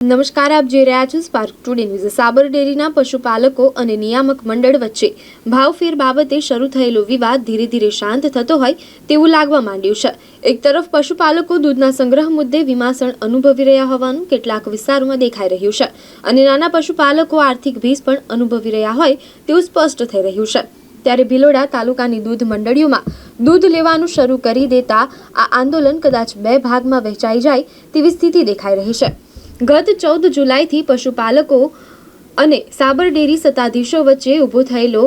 નમસ્કાર, આપ જોઈ રહ્યા છો સ્પાર્ક ટુડે ન્યૂઝ સાબર ડેરીના પશુપાલકો અને નિયામક મંડળ વચ્ચે ભાવફેર બાબતે શરૂ થયેલો વિવાદ ધીરે ધીરે શાંત થતો હોય તેવું લાગવા માંડ્યું છે. એક તરફ પશુપાલકો દૂધના સંગ્રહ મુદ્દે વિમાસણ અનુભવી રહ્યા હોવાનું કેટલાક વિસ્તારોમાં દેખાઈ રહ્યું છે અને નાના પશુપાલકો આર્થિક ભીસ પણ અનુભવી રહ્યા હોય તેવું સ્પષ્ટ થઈ રહ્યું છે. ત્યારે ભિલોડા તાલુકાની દૂધ મંડળીઓમાં દૂધ લેવાનું શરૂ કરી દેતા આ આંદોલન કદાચ બે ભાગમાં વહેંચાઈ જાય તેવી સ્થિતિ દેખાઈ રહી છે. ગત ચૌદ જુલાઈથી પશુપાલકો અને સાબર ડેરી સત્તાધીશો વચ્ચે ઊભો થયેલો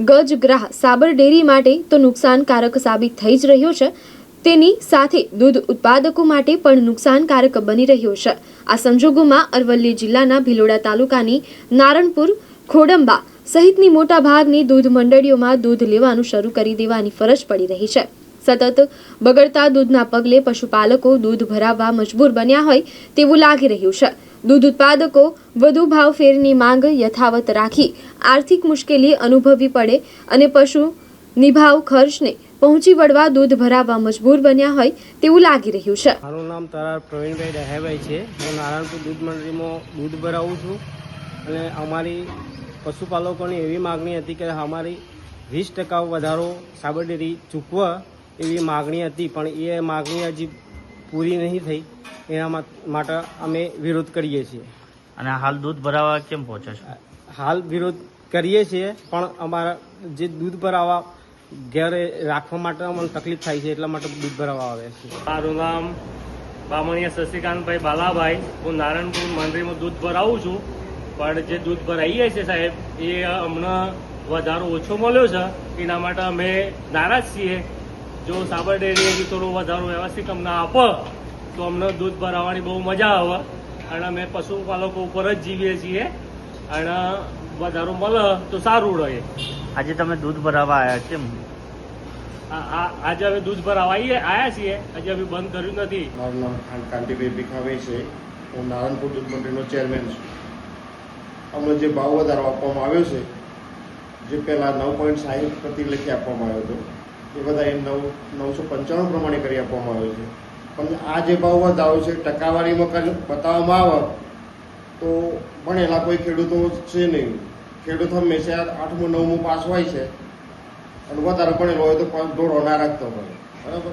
ગજગ્રાહ સાબર ડેરી માટે તો નુકસાનકારક સાબિત થઈ જ રહ્યો છે. તેની સાથે દૂધ ઉત્પાદકો માટે પણ નુકસાનકારક બની રહ્યો છે. આ સંજોગોમાં અરવલ્લી જિલ્લાના ભિલોડા તાલુકાની નારણપુર, ખોડંબા સહિતની મોટા ભાગની દૂધ મંડળીઓમાં દૂધ લેવાનું શરૂ કરી દેવાની ફરજ પડી રહી છે. સતત બગડતા દૂધના પગલે પશુપાલકો દૂધ ભરાવવા મજબૂર બન્યા હોય તેવું લાગી રહ્યું છે. દૂધ ઉત્પાદકો વધુ ભાવફેરની માંગ યથાવત રાખી આર્થિક મુશ્કેલી અનુભવવી પડે અને પશુ નિભાવ ખર્ચને પહોંચી વળવા દૂધ ભરાવવા મજબૂર બન્યા હોય તેવું લાગી રહ્યું છે. મારું નામ તરાર પ્રવીણભાઈ દહેભાઈ છે. હું નારાયણપુર દૂધ મંડળીમાં દૂધ ભરાવું છું અને અમારી પશુપાલકોની એવી માગણી હતી કે અમારી વીસ ટકા વધારો સાબરડેરી ચૂકવા એવી માગણી હતી પણ એ માગણી હજી પૂરી નહીં થઈ. એના માટે અમે વિરોધ કરીએ છીએ. અને હાલ દૂધ ભરાવા કેમ પહોંચો છે? હાલ વિરોધ કરીએ છીએ પણ અમારા જે દૂધ ભરાવા ઘરે રાખવા માટે અમને તકલીફ થાય છે એટલા માટે દૂધ ભરાવા આવે છે. મારું નામ બામણીયા શશિકાંતભાઈ બાલાભાઈ. હું નારાયણપુર મંદિરમાં દૂધ ભરાવું છું પણ જે દૂધ ભરાઈએ છે સાહેબ એ અમને વધારો ઓછો મળ્યો છે. એના માટે અમે નારાજ છીએ. જો સાબર ડેરી થોડું વધારો વ્યવસ્થિત અમને આપો તો અમને દૂધ ભરાવવાની બહુ મજા આવે. અને અમે પશુપાલકો ઉપર જ જીવીએ છીએ. અને વધારો મળે તો સારું રહે. આજે તમે દૂધ ભરાવા આવ્યા કેમ આજે હવે દૂધ ભરાવા આવીએ આવ્યા છીએ. આજે અમે બંધ કર્યું નથી. મારું નામ કાંતિભાઈ ભીખાભાઈ છે. હું નારણપુર દૂધ મંડળનો ચેરમેન છું. અમને જે ભાવ વધારો આપવામાં આવ્યો છે જે પહેલાં નવ પોઈન્ટ સાહીઠ પ્રતિ લખી આપવામાં આવ્યો હતો એ બધા એ નવ, નવસો પંચાણું પ્રમાણે કરી આપવામાં આવે છે. પણ આ જે ભાવ વધારો છે, ટકાવારીમાં બતાવવામાં આવે, તો ભણેલા કોઈ ખેડૂતો છે નહીં. ખેડૂત હંમેશા આઠમું, નવમું પાસ હોય છે. અને વધારે ભણેલો હોય તો દોડો ના રાખતો હોય. બરાબર?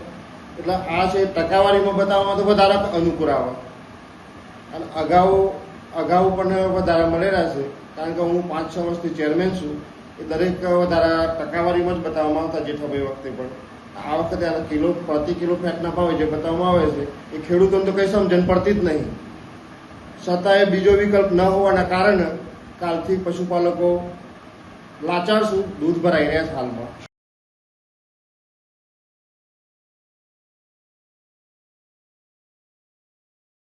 એટલે આ છે, ટકાવારીમાં બતાવવામાં તો વધારે અનુકૂળ આવે. અને અગાઉ અગાઉ પણ વધારે મળેલા છે. કારણ કે હું પાંચ, છ વર્ષથી ચેરમેન છું. એ દરેક વધારે ટકાવારીમાં જ બતાવવામાં આવતા જેઠાભાઈ વખતે પણ. આ વખતે આ કિલો, પ્રતિ કિલો ફેટના ભાવે જે બતાવવામાં આવે છે, એ ખેડૂતોને તો કંઈ સમજણ પડતી જ નહીં. છતાંય બીજો વિકલ્પ ન હોવાના કારણે કાલથી પશુપાલકો લાચાર શું? દૂધ ભરાઈ રહ્યા છે હાલમાં.